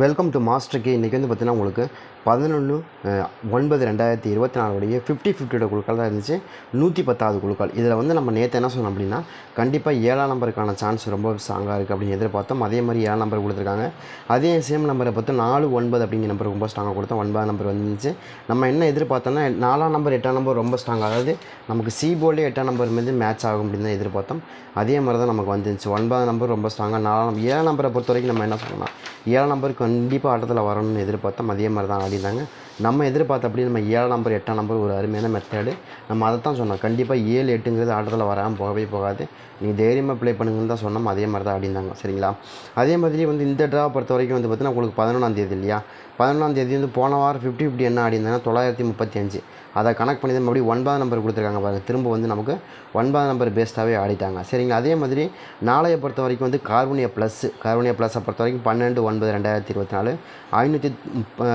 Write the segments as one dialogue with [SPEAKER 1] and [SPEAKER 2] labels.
[SPEAKER 1] Welcome to master K இன்றைக்கி வந்து பார்த்தீங்கன்னா உங்களுக்கு பதினொன்று ஒன்பது ரெண்டாயிரத்தி இருபத்தி நாலுடைய ஃபிஃப்டி ஃபிஃப்டியோட குழுக்கள் தான் இருந்துச்சு. நூற்றி பத்தாவது குழுக்கள். இதில் வந்து நம்ம நேற்று என்ன சொன்னோம் அப்படின்னா கண்டிப்பாக ஏழாம் நம்பருக்கான சான்ஸ் ரொம்ப ஸ்ட்ராங்காக இருக்குது அப்படின்னு எதிர்பார்த்தோம். அதே மாதிரி ஏழாம் நம்பர் கொடுத்துருக்காங்க. அதே சேம் நம்பரை பார்த்து நாலு ஒன்பது அப்படிங்கிற நம்பர் ரொம்ப ஸ்ட்ராங்காக கொடுத்தோம். ஒன்பதாம் நம்பர் வந்துச்சு. நம்ம என்ன எதிர்பார்த்தோம்னா நாலாம் நம்பர் எட்டாம் நம்பர் ரொம்ப ஸ்ட்ராங் அதாவது நமக்கு சி போர்டில் எட்டாம் நம்பர் மீது மேட்ச் ஆகும் அப்படின்னு தான் எதிர்பார்த்தோம். அதே மாதிரி தான் நமக்கு வந்துருச்சு ஒன்பதாம் நம்பர் ரொம்ப ஸ்ட்ராங்காக நாலாம் ஏழாம் நம்பரை பொறுத்த வரைக்கும் நம்ம என்ன சொல்லலாம் ஏழாம் நம்பருக்கு கண்டிப்பாக ஆட்டத்தில் வரணும்னு எதிர்பார்த்தோம் அதே மாதிரி தான் ஆடினாங்க. நம்ம எதிர்பார்த்த அப்படி நம்ம ஏழாம் நம்பர் எட்டாம் நம்பர் ஒரு அருமையான மெத்தேடு நம்ம அதை தான் சொன்னோம். கண்டிப்பாக ஏழு எட்டுங்கிறது ஆட்டத்தில் வராமல் போகவே போகாது. நீங்கள் தைரியமாக ப்ளே பண்ணுங்கன்னு தான் சொன்னோம். அதே மாதிரி தான் அப்படின்னாங்க. சரிங்களா? அதே மாதிரி வந்து இந்த ட்ரா பொறுத்த வரைக்கும் வந்து பார்த்திங்கன்னா உங்களுக்கு பதினொன்றாம் தேதி இல்லையா? பதினொன்றாம் தேதி வந்து போன வாரம் ஃபிஃப்டி ஃபிஃப்டி என்ன ஆடிருந்தாங்கன்னா தொள்ளாயிரத்தி முப்பத்தி அஞ்சு. அதை கணக்கு பண்ணி தான் மறுபடியும் ஒன்பதாம் நம்பர் கொடுத்துருக்காங்க பாருங்க. திரும்ப வந்து நமக்கு ஒன்பதாம் நம்பர் பேஸ்டாகவே ஆடிட்டாங்க. சரிங்களா? அதே மாதிரி நாளைய பொறுத்த வரைக்கும் வந்து கார்பனியா ப்ளஸ் கார்பனியா ப்ளஸை பொறுத்த வரைக்கும் பன்னெண்டு ஒன்பது ரெண்டாயிரத்தி இருபத்தி நாலு ஐநூற்றி முப்ப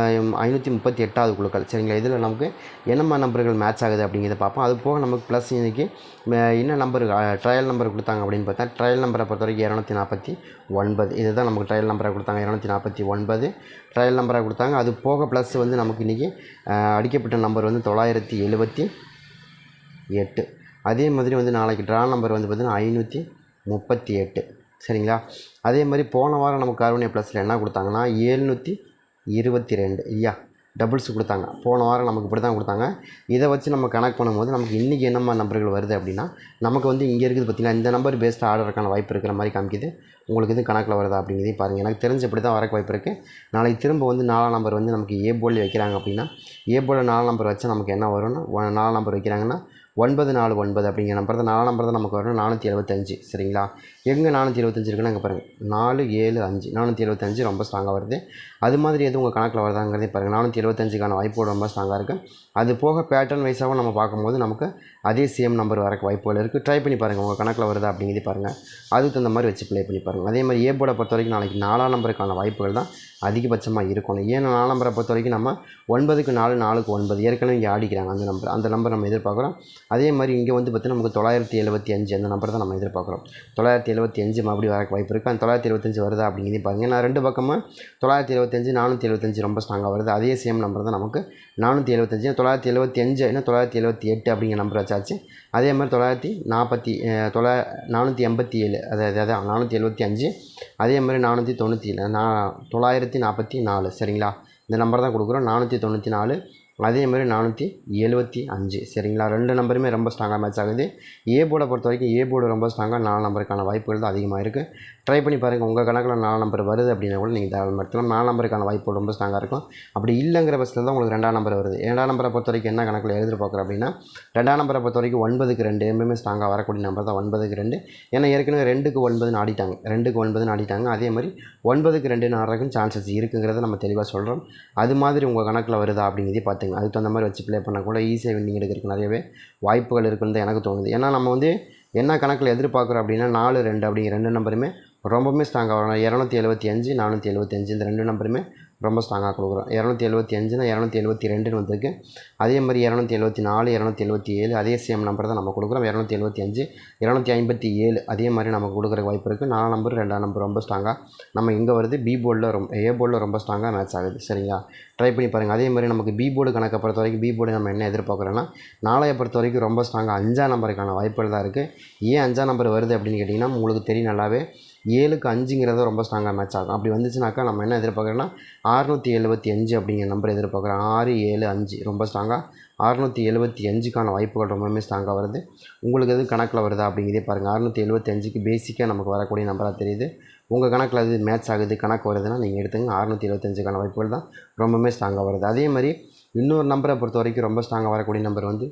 [SPEAKER 1] ஐநூற்றி முப்பத்தி எட்டாவது குழுக்கள். சரிங்களா? இதில் நமக்கு என்னம்மா நம்பர்கள் மேட்ச் ஆகுது அப்படிங்கிறத பார்ப்போம். அது போக நமக்கு ப்ளஸ் இன்றைக்கி என்ன நம்பர் ட்ரையல் நம்பர் கொடுத்தாங்க அப்படின்னு பார்த்தா ட்ரையல் நம்பரை பொறுத்த வரைக்கும் இரநூத்தி நாற்பத்தி ஒன்பது. இதுதான் நமக்கு ட்ரையல் நம்பரை கொடுத்தாங்க இரநூத்தி நாற்பத்தி ஒன்பது. ட்ரையல் நம்பராக கொடுத்தாங்க. அது போக ப்ளஸ் வந்து நமக்கு இன்றைக்கி அடிக்கப்பட்ட நம்பர் வந்து தொள்ளாயிரத்தி எழுபத்தி எட்டு. அதே மாதிரி வந்து நாளைக்கு ட்ரா நம்பர் வந்து பார்த்திங்கன்னா ஐநூற்றி முப்பத்தி எட்டு. சரிங்களா? அதே மாதிரி போன வாரம் நமக்கு கார்பனியா ப்ளஸில் என்ன கொடுத்தாங்கன்னா ஏழ்நூற்றி இருபத்தி ரெண்டு. ஐயா டபுள்ஸ் கொடுத்தாங்க. போன வாரம் நமக்கு இப்படி தான் கொடுத்தாங்க. இதை வச்சு நம்ம கனெக்ட் பண்ணும்போது நமக்கு இன்றைக்கி என்னம்மா நம்பர்கள் வருது அப்படின்னா நமக்கு வந்து இங்கே இருக்குது பார்த்திங்கன்னா இந்த நம்பர் பேஸ்ட் ஆர்டருக்கான வாய்ப்பு இருக்கிற மாதிரி காமிக்குது. உங்களுக்கு இது கணக்கில் வருதா அப்படிங்கிறதையும் பாருங்கள் எனக்கு தெரிஞ்ச இப்படி தான் வரக்கு வாய்ப்பு இருக்குது நாளைக்கு திரும்ப வந்து நாலாம் நம்பர் வந்து நமக்கு ஏ போர்டில் வைக்கிறாங்க அப்படின்னா ஏ போல் நாலாம் நம்பர் வச்சா நமக்கு என்ன வரும்னா நாலாம் நம்பர் வைக்கிறாங்கன்னா ஒன்பது நாலு ஒன்பது அப்படிங்கிற நம்பர் தான் நாலாம் நம்பர் தான் நமக்கு வரும் நானூற்றி எழுபத்தஞ்சு சரிங்களா? எங்கே நானூற்றி எழுபத்தஞ்சு இருக்குன்னு அங்கே பாருங்கள் நாலு ஏழு அஞ்சு நானூற்றி எழுபத்தஞ்சு ரொம்ப ஸ்ட்ராங்காக வருது. அது மாதிரி எதுவும் உங்கள் கணக்கில் வருதாங்கிறதே பாருங்கள் நானூற்றி எழுபத்தஞ்சுக்கான வாய்ப்பு ரொம்ப ஸ்ட்ராங்காக இருக்குது அது போக பேட்டர்ன் வைஸாகவும் நம்ம பார்க்கும்போது நமக்கு அதே சேம் நம்பர் வரக்கு வாய்ப்புகள் இருக்குது ட்ரை பண்ணி பாருங்கள் உங்கள் கணக்கில் வருதா அப்படிங்கிறதே பாருங்கள் அதுக்கு தகுந்த மாதிரி வச்சு ப்ளே பண்ணி பாருங்கள் அதே மாதிரி ஏ போர்டை பொறுத்த வரைக்கும் நாளைக்கு நாலாம் நம்பருக்கான வாய்ப்புகள் தான் அதிகபட்சமாக இருக்கணும். ஏன்னா நாலாம் நம்பரை பொறுத்த வரைக்கும் நம்ம ஒன்பதுக்கு நாலு நாலுக்கு ஒன்பது ஏற்கனவே இங்கே ஆடிக்கிறாங்க அந்த நம்பர் அந்த நம்பர் நம்ம எதிர்பார்க்குறோம். அதே மாதிரி இங்கே வந்து பார்த்திங்கன்னா நமக்கு தொள்ளாயிரத்தி எழுபத்தி அஞ்சு அந்த நம்பர் தான் நம்ம எதிர்பார்க்குறோம். தொள்ளாயிரத்தி எழுபத்தி அஞ்சு மறுபடியும் வர வாய்ப்பு இருக்குது அந்த தொள்ளாயிரத்தி எழுபத்தஞ்சு வருதா அப்படிங்கிறதையும் பாருங்கள் நான் ரெண்டு பக்கமாக தொள்ளாயிரத்தி எழுபத்தஞ்சு நானூற்றி எழுபத்தஞ்சு ரொம்ப ஸ்ட்ராங்காக வருது. அதே சேம் நம்பர் தான் நமக்கு நானூற்றி எழுபத்தஞ்சு தொள்ளாயிரத்தி எழுபத்தி அஞ்சு என்ன தொள்ளாயிரத்தி எழுபத்தி எட்டு அப்படிங்கிற நம்பர் வச்சாச்சு. அதே மாதிரி தொள்ளாயிரத்தி நாற்பத்தி தொள்ளா நானூற்றி எண்பத்தி ஏழு அதாவது அதான் நானூற்றி எழுபத்தி அஞ்சு. அதே மாதிரி நானூற்றி தொண்ணூற்றி நான் தொள்ளாயிரத்தி நாற்பத்தி நாலு சரிங்களா? இந்த நம்பர் தான் கொடுக்குறோம். நானூற்றி தொண்ணூற்றி நாலு அதே மாதிரி நானூற்றி எழுபத்தி அஞ்சு. சரிங்களா? ரெண்டு நம்பருமே ரொம்ப ஸ்ட்ராங்காக மேட்ச் ஆகுது. ஏ போர்டை பொறுத்த வரைக்கும் ஏ போர்டு ரொம்ப ஸ்ட்ராங்காக நாலு நம்பருக்கான வாய்ப்புகள் தான் அதிகமாக இருக்குது ட்ரை பண்ணி பாருங்கள் உங்கள் கணக்கில் நாலு நம்பர் வருது அப்படின்னா கூட நீங்கள் தேவை எடுத்துக்கலாம். நாலு நம்பருக்கான வாய்ப்பு ரொம்ப ஸ்ட்ராங்காக இருக்கும். அப்படி இல்லைங்கிற பட்சத்தில் தான் உங்களுக்கு ரெண்டாம் நம்பர் வருது. ரெண்டாம் நம்பரை பொறுத்த வரைக்கும் என்ன கணக்கில் எதிர்பார்க்குறோம் அப்படின்னா ரெண்டாம் நம்பரை பொறுத்த வரைக்கும் ஒன்பதுக்கு ரெண்டு எப்பவுமே ஸ்ட்ராங்காக வரக்கூடிய நம்பர் தான் ஒன்பதுக்கு ரெண்டு. ஏன்னா ஏற்கனவே ரெண்டுக்கு ஒன்பதுன்னு ஆடிட்டாங்க ரெண்டுக்கு ஒன்பதுன்னு ஆடிட்டாங்க அதே மாதிரி ஒன்பதுக்கு ரெண்டுன்னு ஆடுறதுக்கும் சான்சஸ் இருக்குங்கிறத நம்ம தெளிவாக சொல்கிறோம் அது மாதிரி உங்கள் கணக்கில் வருதா அப்படிங்கிறதையும் டைம் அதுக்கு தகுந்த மாதிரி வச்சு ப்ளே பண்ணால் கூட ஈஸியாக வின்னிங் எடுக்கிறதுக்கு நிறையவே வாய்ப்புகள் இருக்குன்னு தான் எனக்கு தோணுது. ஏன்னா நம்ம வந்து என்ன கணக்கில் எதிர்பார்க்குறோம் அப்படின்னா நாலு ரெண்டு அப்படிங்கிற ரெண்டு நம்பருமே ரொம்பவுமே ஸ்ட்ராங்காக வரும். இரநூத்தி எழுபத்தி அஞ்சு நானூற்றி எழுபத்தஞ்சு இந்த ரெண்டு நம்பருமே ரொம்ப ஸ்ட்ராங்காக கொடுக்குறோம். இரநூத்தி எழுபத்தி அஞ்சுனா இரநூத்தி எழுபத்தி ரெண்டுன்னு வந்திருக்கு. அதே மாதிரி இரநூத்தி எழுபத்தி நாலு இரநூத்தி எழுபத்தி ஏழு அதே சேம் நம்பர் தான் நம்ம கொடுக்குறோம். இரநூத்தி எழுபத்தி அஞ்சு இரநூத்தி ஐம்பத்தி ஏழு அதே மாதிரி நமக்கு கொடுக்குற வாய்ப்பு இருக்குது நாலு நம்பர் ரெண்டாம் நம்பர் ரொம்ப ஸ்ட்ராங்காக நம்ம இங்கே வருது பி போர்டில் ரொம்ப ஏ போர்டில் ரொம்ப ஸ்ட்ராங்காக மேட்ச் ஆகுது. சரிங்களா? ட்ரை பண்ணி பாருங்கள் அதே மாதிரி நமக்கு பி போர்டு கணக்கை பொறுத்த வரைக்கும் பி போர்டு நம்ம என்ன எதிர்பார்க்குறோன்னா நாளைய பொறுத்த வரைக்கும் ரொம்ப ஸ்ட்ராங்காக அஞ்சாம் நம்பருக்கான வாய்ப்புகள் தான் இருக்குது ஏன் அஞ்சாம் நம்பர் வருது அப்படின்னு கேட்டிங்கன்னா உங்களுக்கு தெரியும் நல்லாவே. ஏழுக்கு அஞ்சுங்கிறது ரொம்ப ஸ்ட்ராங்காக மேட்ச் ஆகும். அப்படி வந்துச்சுனாக்கா நம்ம என்ன எதிர்பார்க்குறோன்னா அறுநூற்றி எழுபத்தி அஞ்சு அப்படிங்கிற நம்பர் எதிர்பார்க்குறோம். ஆறு ஏழு அஞ்சு ரொம்ப ஸ்ட்ராங்காக அறுநூற்றி எழுபத்தி அஞ்சுக்கான வாய்ப்புகள் ரொம்பவுமே ஸ்ட்ராங்காக வருது. உங்களுக்கு எது கணக்கில் வருதா அப்படிங்கிறதே பாருங்கள் அறுநூற்றி எழுபத்தி அஞ்சுக்கு பேசிக்காக நமக்கு வரக்கூடிய நம்பராக தெரியுது. உங்கள் கணக்கில் அது மேட்ச் ஆகுது கணக்கு வருதுன்னா நீங்கள் எடுத்துங்க. அறுநூற்றி எழுபத்தஞ்சுக்கான வாய்ப்புகள் தான் ரொம்பவுமே ஸ்ட்ராங்காக வருது. அதே மாதிரி இன்னொரு நம்பரை பொறுத்த வரைக்கும் ரொம்ப ஸ்ட்ராங்காக வரக்கூடிய நம்பர் வந்து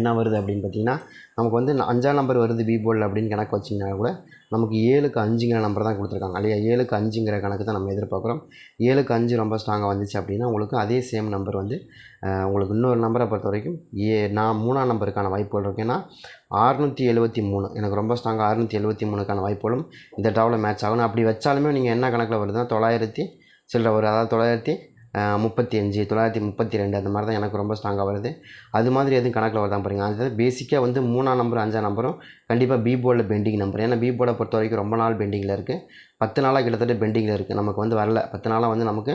[SPEAKER 1] என்ன வருது அப்படின்னு பார்த்தீங்கன்னா நமக்கு வந்து அஞ்சாம் நம்பர் வருது பி போர்டில் அப்படின்னு கணக்கு வச்சிங்கன்னா கூட நமக்கு ஏழுக்கு அஞ்சுங்கிற நம்பர் தான் கொடுத்துருக்காங்க. இல்லையா? ஏழுக்கு அஞ்சுங்கிற கணக்கு தான் நம்ம எதிர்பார்க்குறோம். ஏழுக்கு அஞ்சு ரொம்ப ஸ்ட்ராங்காக வந்துச்சு அப்படின்னா உங்களுக்கு அதே சேம் நம்பர் வந்து உங்களுக்கு இன்னொரு நம்பரை பொறுத்த வரைக்கும் ஏ நான் மூணாம் நம்பருக்கான வாய்ப்புகள் இருக்குது ஏன்னா அறுநூற்றி எழுபத்தி மூணு. எனக்கு ரொம்ப ஸ்ட்ராங்காக அறுநூற்றி எழுபத்தி மூணுக்கான வாய்ப்புகளும் இந்த டாவில் மேட்ச் ஆகணும் அப்படி வச்சாலுமே நீங்கள் என்ன கணக்கில் வருதுன்னா தொள்ளாயிரத்தி சில்லற வரும் அதாவது தொள்ளாயிரத்தி முப்பத்தி அஞ்சு தொள்ளாயிரத்தி முப்பத்தி ரெண்டு அந்த மாதிரி தான் எனக்கு ரொம்ப ஸ்ட்ராங்காக வருது. அது மாதிரி எதுவும் கணக்கில் வருதான் பாருங்க. அது பேசிக்காக வந்து மூணாம் நம்பர் அஞ்சாம் நம்பரும் கண்டிப்பாக பி போர்டில் பெண்டிங் நம்பர் ஏன்னா பி போர்டை பொறுத்த வரைக்கும் ரொம்ப நாள் பெண்டிங்கில் இருக்குது பத்து நாளாக கிட்டத்தட்ட பெண்டிங்கில் இருக்குது நமக்கு வந்து வரல. பத்து நாளாக வந்து நமக்கு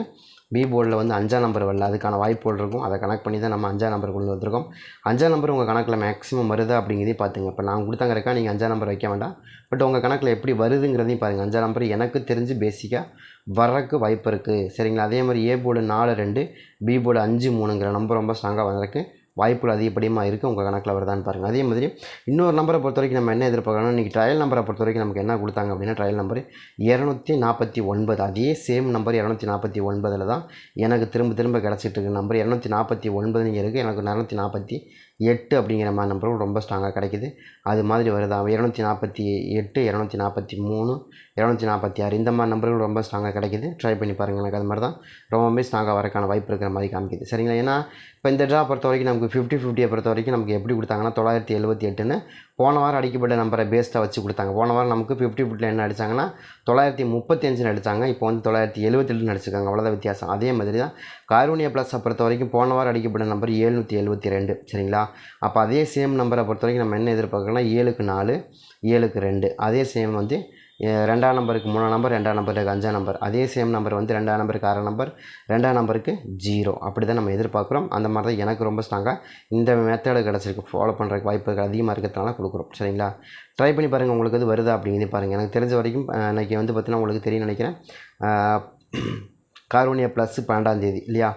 [SPEAKER 1] பி போர்டில் வந்து அஞ்சாம் நம்பர் வரல. அதுக்கான வாய்ப்புகள் இருக்கும். அதை கனெக்ட் பண்ணி தான் நம்ம அஞ்சாம் நம்பர் கொண்டு வந்திருக்கோம். அஞ்சாம் நம்பர் உங்கள் கணக்கில் மேக்ஸிமம் வருதா அப்படிங்கிறதையும் பார்த்துங்க இப்போ நான் கொடுத்தாங்க இருக்கா நீங்கள் அஞ்சாம் நம்பர் வைக்க வேண்டாம். பட் உங்கள் கணக்கில் எப்படி வருதுங்கிறதையும் பாருங்கள் அஞ்சாம் நம்பர் எனக்கு தெரிஞ்சு பேசிக்காக வர்றதுக்கு வாய்ப்பு இருக்குது சரிங்களா? அதே மாதிரி ஏ போர்டு நாலு ரெண்டு பி போர்டு அஞ்சு மூணுங்கிற நம்பர் ரொம்ப ஸ்ட்ராங்காக வர்றதுக்கு வாய்ப்புகள் அதிகப்படியமாக இருக்குது உங்கள் கணக்கில் வருதான்னு பாருங்கள் அதே மாதிரி இன்னொரு நம்பரை பொறுத்த வரைக்கும் நம்ம என்ன எதிர்பார்க்கணும் இன்றைக்கி ட்ரையல் நம்பரை பொறுத்த வரைக்கும் நமக்கு என்ன கொடுத்தாங்க அப்படின்னா ட்ரையல் நம்பர் இரநூத்தி நாற்பத்தி ஒன்பது அதே சேம் நம்பர் இரநூத்தி நாற்பத்தி ஒன்பதில் தான் எனக்கு திரும்ப திரும்ப கிடச்சிட்டு இருக்க நம்பர் இரநூத்தி நாற்பத்தி ஒன்பதுங்க இருக்குது எனக்கு இரநூத்தி நாற்பத்தி எட்டு அப்படிங்கிற மாதிரி நம்பரும் ரொம்ப ஸ்ட்ராங்காக கிடைக்குது. அது மாதிரி வருதா? இரநூத்தி நாற்பத்தி எட்டு இரநூத்தி நாற்பத்தி மூணு இரநூத்தி நாற்பத்தி ஆறு. இந்த மாதிரி நம்பர்கள் ரொம்ப ஸ்ட்ராங்காக கிடைக்குது. ட்ரை பண்ணி பாருங்கள் எனக்கு அது மாதிரி தான் ரொம்பவே ஸ்ட்ராங்காக வரக்கான வாய்ப்பு இருக்கிற மாதிரி காமிக்குது. சரிங்களா? ஏன்னா இப்போ இந்த ட்ரா பொறுத்த வரைக்கும் நமக்கு ஃபிஃப்டி ஃபிஃப்டியை பொறுத்த வரைக்கும் நமக்கு எப்படி கொடுத்தாங்கன்னா தொள்ளாயிரத்தி எழுபத்தி எட்டுன்னு போன வாரம் அடிக்கப்பட்ட நம்பரை பேஸ்ட்டாக வச்சு கொடுத்தாங்க. போன வாரம் நமக்கு ஃபிஃப்டி ஃபிஃப்டியில் என்ன அடித்தாங்கன்னா தொள்ளாயிரத்தி முப்பத்தி நடித்தாங்க இப்போ வந்து தொள்ளாயிரத்தி எழுபத்தெட்டுன்னு நடிச்சிருக்காங்க. அவ்வளோதான் வித்தியாசம். அதே மாதிரி தான் கார்வனியா ப்ளஸை பொறுத்த வரைக்கும் போன வாரம் அடிக்கப்பட்ட நம்பர் ஏழ்நூற்றி எழுபத்தி ரெண்டு. சரிங்களா? அப்போ அதே சேம் நம்பரை பொறுத்த வரைக்கும் நம்ம என்ன எதிர்பார்க்கணும்னா ஏழுக்கு நாலு ஏழுக்கு ரெண்டு. அதே சேம் வந்து ரெண்டாம் நம்பருக்கு மூணாம் நம்பர் ரெண்டாம் நம்பருக்கு அஞ்சாம் நம்பர். அதே சேம் நம்பர் வந்து ரெண்டாம் நம்பருக்கு ஆறாம் நம்பர் ரெண்டாம் நம்பருக்கு ஜீரோ அப்படி தான் நம்ம எதிர்பார்க்குறோம். அந்த மாதிரி தான் எனக்கு ரொம்ப ஸ்ட்ராங்காக இந்த மெத்தடு கிடச்சிருக்கு. ஃபாலோ பண்ணுறதுக்கு வாய்ப்புகள் அதிகமாக இருக்கிறதுனால கொடுக்குறோம். சரிங்களா? ட்ரை பண்ணி பாருங்கள் உங்களுக்கு இது வருதா அப்படிங்கிறது பாருங்கள் எனக்கு தெரிஞ்ச வரைக்கும் இன்றைக்கி இன்னைக்கு வந்து பார்த்தீங்கன்னா உங்களுக்கு தெரியும் நினைக்கிறேன். கார்வனியா ப்ளஸ் பன்னெண்டாம் தேதி இல்லையா?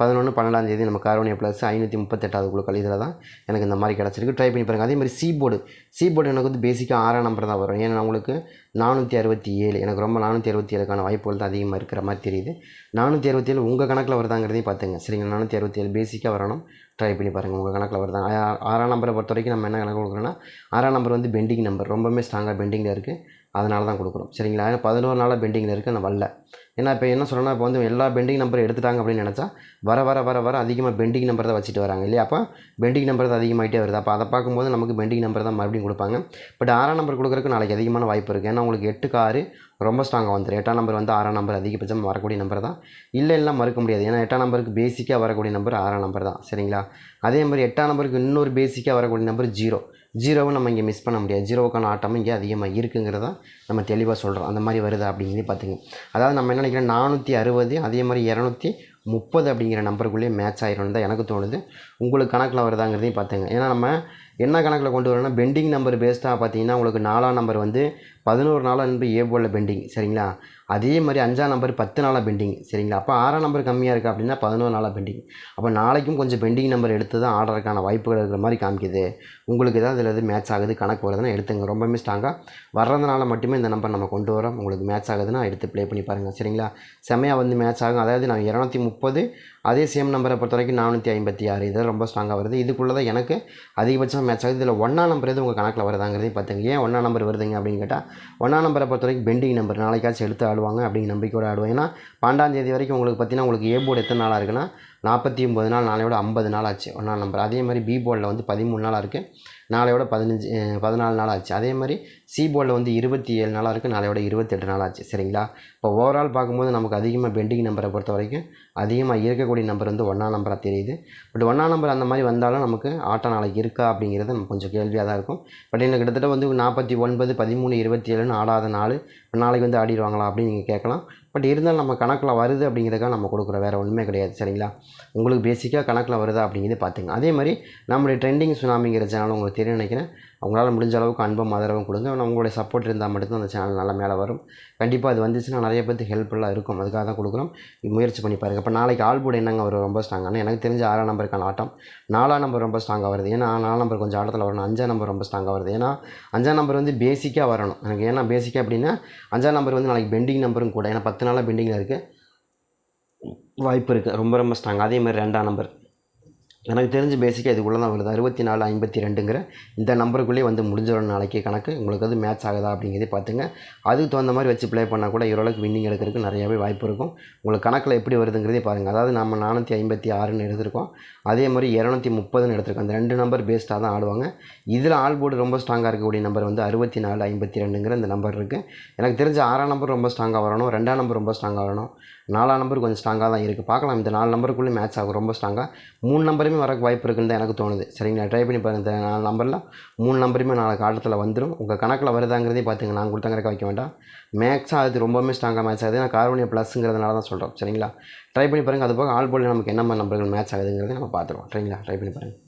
[SPEAKER 1] பதினொன்று பன்னெண்டாம் தேதி நம்ம கார்வனியா ப்ளஸ் ஐநூற்றி முப்பத்தெட்டாவது குழுக்கள் இதில் தான் எனக்கு இந்த மாதிரி கிடச்சிருக்கு. ட்ரை பண்ணி பாருங்கள் அதே மாதிரி சி போர்டு சி போர்டு எனக்கு வந்து பேசிக்காக ஆறாம் நம்பர் தான் வரும். ஏன்னா உங்களுக்கு நானூற்றி அறுபத்தி ஏழு எனக்கு ரொம்ப நானூற்றி அறுபத்தி ஏழுக்கான வாய்ப்புகள் தான் அதிகமாக இருக்கிற மாதிரி தெரியுது. நானூற்றி அறுபத்தி ஏழு உங்கள் கணக்கில் வருதாங்கிறதையும் பார்த்துங்க சரிங்களா? நானூற்றி அறுபத்தி ஏழு பேசிக்காக வரணும். ட்ரை பண்ணி பாருங்கள் உங்கள் கணக்கில் வருதா? ஆறாம் நம்பரை பொறுத்த வரைக்கும் நம்ம என்ன கணக்கு கொடுக்குறோன்னா ஆறாம் நம்பர் வந்து பெண்டிங் நம்பர் ரொம்பவுமே ஸ்ட்ராங்காக பெண்டிங்கில் இருக்குது அதனால தான் கொடுக்குறோம் சரிங்களா? ஏன்னா பதினோரு நாளாக பெண்டிங்கில் இருக்குது நான் வரல. ஏன்னா இப்போ என்ன சொல்கிறேன்னா இப்போ வந்து எல்லா பெண்டிங் நம்பர் எடுத்துட்டாங்க அப்படின்னு நினச்சா வர வர வர வர அதிகமாக பெண்டிங் நம்பர் தான் வச்சுட்டு வராங்க இல்லையா? அப்போ பெண்டிங் நம்பர் தான் அதிகமாகிட்டே வருது. அப்போ அதை பார்க்கும்போது நமக்கு பெண்டிங் நம்பர் தான் மறுபடியும் கொடுப்பாங்க. பட் ஆறாம் நம்பர் கொடுக்குறதுக்கு நாளைக்கு அதிகமான வாய்ப்பு இருக்குது ஏன்னா உங்களுக்கு எட்டுக்கு ஆறு ரொம்ப ஸ்ட்ராங்காக வந்துடும் எட்டாம் நம்பர் வந்து ஆறாம் நம்பர் அதிகபட்சம் வரக்கூடிய நம்பர் தான். இல்லை இல்லை மறுக்க முடியாது. ஏன்னா எட்டாம் நம்பருக்கு பேசிக்காக வரக்கூடிய நம்பர் ஆறாம் நம்பர் தான். சரிங்களா? அதே மாதிரி எட்டாம் நம்பருக்கு இன்னொரு பேசிக்காக வரக்கூடிய நம்பர் ஜீரோ ஜீரோவை நம்ம இங்கே மிஸ் பண்ண முடியாது. ஜீரோவுக்கான ஆட்டம் இங்கே அதிகமாக இருக்குங்கிறத நம்ம தெளிவாக சொல்கிறோம் அந்த மாதிரி வருதா அப்படிங்கிறதே பார்த்துங்க. அதாவது நம்ம என்ன நினைக்கிறோம்? நானூற்றி அறுபது அதே மாதிரி இரநூத்தி முப்பது அப்படிங்கிற நம்பருக்குள்ளேயே மேட்ச் ஆயிரும் தான் எனக்கு தோணுது. உங்களுக்கு கணக்கில் வருதாங்கிறதையும் பார்த்துங்க. ஏன்னா நம்ம என்ன கணக்கில் கொண்டு வரோம்னா பெண்டிங் நம்பர் பேஸ்டாக பார்த்தீங்கன்னா உங்களுக்கு நாலாம் நம்பர் வந்து பதினோரு நாளாக அன்பு ஏ பெண்டிங் சரிங்களா? அதே மாதிரி அஞ்சாம் நம்பர் பத்து நாளாக பெண்டிங் சரிங்களா? அப்போ ஆறாம் நம்பர் கம்மியாக இருக்குது அப்படின்னா பதினோரு நாளாக பெண்டிங் அப்போ நாளைக்கும் கொஞ்சம் பெண்டிங் நம்பர் எடுத்து தான் ஆர்டருக்கான வாய்ப்புகள் இருக்கிற மாதிரி காமிக்குது. உங்களுக்கு ஏதாவது இதில் எது மேட்ச் ஆகுது கணக்கு வருதுன்னா எடுத்துங்க. ரொம்பவுமே ஸ்ட்ராங்காக வர்றதுனால மட்டுமே இந்த நம்பர் நம்ம கொண்டு வரோம். உங்களுக்கு மேட்ச் ஆகுதுன்னா எடுத்து ப்ளே பண்ணி பாருங்கள் சரிங்களா? செம்மையாக வந்து மேட்ச் ஆகும். அதாவது நான் இரநூத்தி முப்பது அதே சேம் நம்பரை பொறுத்த வரைக்கும் நானூற்றி ஐம்பத்தி ஆறு. இதில் ரொம்ப ஸ்ட்ராங்காக வருது. இதுக்குள்ளே தான் எனக்கு அதிகபட்சம் மேட்ச் ஆகுது. இதில் ஒன்றா நம்பர் எது உங்கள் கணக்கில் வருதாங்கிறதையும் பார்த்துங்க ஏன் ஒன்றா நம்பர் வருதுங்க அப்படின்னு கேட்டால் ஒன்றா நம்பரை பொறுத்த வரைக்கும் பெண்டிங் நம்பர் நாளைக்காச்சும் எடுத்து ஆடுவாங்க அப்படிங்கிற நம்பிக்கையோட ஆடுவாங்க ஏன்னா பன்னெண்டாம் தேதி வரைக்கும் உங்களுக்கு பார்த்தீங்கன்னா உங்களுக்கு ஏ போர்டு எத்தனை நாளாக இருக்குன்னா நாற்பத்தி ஒம்பது நாள் நாளையோட ஐம்பது நாள் ஆச்சு. ஒன்றாம் நம்பர் அதே மாதிரி பி போர்டில் வந்து பதிமூணு நாளாக இருக்குது நாளையோட பதினஞ்சு பதினாலு நாள் ஆச்சு. அதே மாதிரி சி போர்டில் வந்து இருபத்தி ஏழு நாளாக இருக்குது நாளையோட இருபத்தெட்டு நாள் ஆச்சு. சரிங்களா? இப்போ ஓவரால் பார்க்கும்போது நமக்கு அதிகமாக பெண்டிங் நம்பரை பொறுத்த வரைக்கும் அதிகமாக இருக்கக்கூடிய நம்பர் வந்து ஒன்றா நம்பராக தெரியுது. பட் ஒன்றா நம்பர் அந்த மாதிரி வந்தாலும் நமக்கு ஆட்டம் நாளைக்கு இருக்கா அப்படிங்கிறது நமக்கு கொஞ்சம் கேள்வியாக தான் இருக்கும். பட் எனக்கு கிட்டத்தட்ட வந்து நாற்பத்தி ஒன்பது பதிமூணு இருபத்தி ஏழுன்னு ஆடாத நாள் நாளைக்கு வந்து ஆடிடுவாங்களா அப்படின்னு நீங்கள் கேட்கலாம். பட் இருந்தாலும் நம்ம கணக்கில் வருது அப்படிங்கிறதுக்காக நம்ம கொடுக்குற வேறு ஒன்றுமே கிடையாது சரிங்களா? உங்களுக்கு பேசிக்காக கணக்கில் வருதா அப்படிங்கிறத பார்த்துங்க அதே மாதிரி நம்மளுடைய ட்ரெண்டிங் சுனாமிங்கிற சேனல் உங்களுக்கு தெரியும் நினைக்கிறேன். அவங்களால முடிஞ்ச அளவுக்கு அன்பும் ஆதரவும் கொடுங்க. அவங்களுடைய சப்போர்ட் இருந்தால் மட்டும்தான் அந்த சேனல் நல்லா மேலே வரும். கண்டிப்பாக அது வந்துச்சுன்னா நிறைய பேருக்கு ஹெல்ப்ஃபுல்லாக இருக்கும். அதுக்காக தான் கொடுக்குறோம். முயற்சி பண்ணி பாருங்கள் இப்போ நாளைக்கு ஆள் போட என்னங்க வரும்? ரொம்ப ஸ்ட்ராங்கான எனக்கு தெரிஞ்ச ஆறாம் நம்பருக்கான ஆட்டம். நாலாம் நம்பர் ரொம்ப ஸ்ட்ராங்காக வருது. ஏன்னா நாலாம் நம்பர் கொஞ்சம் ஆட்டத்தில் வரணும். அஞ்சாம் நம்பர் ரொம்ப ஸ்ட்ராங்காக வருது. ஏன்னா அஞ்சாம் நம்பர் வந்து பேசிக்காக வரணும். எனக்கு ஏன்னா பேசிக்காக அப்படின்னா அஞ்சாம் நம்பர் வந்து நாளைக்கு பெண்டிங் நம்பரும் கூட. ஏன்னா பத்து நாளாக பெண்டிங்கில் இருக்குது வாய்ப்பு இருக்குது ரொம்ப ரொம்ப ஸ்ட்ராங் அதே மாதிரி ரெண்டாம் நம்பர் எனக்கு தெரிஞ்சு பேசிக்காக இதுக்குள்ளே தான் வருது. அறுபத்தி நாலு ஐம்பத்தி ரெண்டுங்கிற இந்த நம்பருக்குள்ளேயே வந்து முடிஞ்சிடும் நாளைக்கு கணக்கு. உங்களுக்கு அது மேட்ச் ஆகுதா அப்படிங்கிறதே பார்த்துங்க. அதுக்கு தகுந்த மாதிரி வச்சு ப்ளே பண்ணால் கூட ஓரளவுக்கு வின்னிங் எடுக்கிறதுக்கு நிறையாவே வாய்ப்பு இருக்கும். உங்களுக்கு கணக்கில் எப்படி வருதுங்கிறதே பாருங்கள் அதாவது நம்ம நானூற்றி ஐம்பத்தி ஆறுன்னு எடுத்திருக்கோம். அதே மாதிரி இரநூத்தி முப்பதுன்னு எடுத்திருக்கோம். அந்த ரெண்டு நம்பர் பேஸ்டாக தான் ஆடுவாங்க. இதில் ஆல் போர்டு ரொம்ப ஸ்ட்ராங்காக இருக்கக்கூடிய நம்பர் வந்து அறுபத்தி நாலு ஐம்பத்தி ரெண்டுங்கிற இந்த நம்பர் இருக்குது எனக்கு தெரிஞ்ச ஆறாம் நம்பர் ரொம்ப ஸ்ட்ராங்காக வரணும். ரெண்டாம் நம்பர் ரொம்ப ஸ்ட்ராங்காக வரணும். நாலாம் நம்பர் கொஞ்சம் ஸ்ட்ராங்காக தான் இருக்குது பார்க்கலாம் இந்த நாலு நம்பருக்குள்ளே மேட்ச் ஆகும். ரொம்ப ஸ்ட்ராங்காக மூணு நம்பருமே வரக்கு வாய்ப்பு இருக்குன்னு தான் எனக்கு தோணுது. சரிங்களா? ட்ரை பண்ணி பாருங்கள் இந்த நாலு நம்பரில் மூணு நம்பருமே நாளைக்கு ஆட்டத்தில் வந்துடும் உங்கள் கணக்கில் வருதாங்கிறதே பார்த்துங்க. நான் கொடுத்தாங்கிறக்க வைக்க வேண்டாம். மேக்ஸாக அது ரொம்பவுமே ஸ்ட்ராங்காக மேட்ச் ஆகுது. நான் கார்போனியா ப்ளஸ்ங்கிறதுனால தான் சொல்கிறோம் சரிங்களா? ட்ரை பண்ணி பாருங்கள் அது போக ஆல் போல் நமக்கு என்ன மாதிரி நம்பர்கள் மேட்ச் ஆகுதுங்கிறதை நம்ம பார்த்துருவோம். சரிங்களா? ட்ரை பண்ணி பாருங்கள்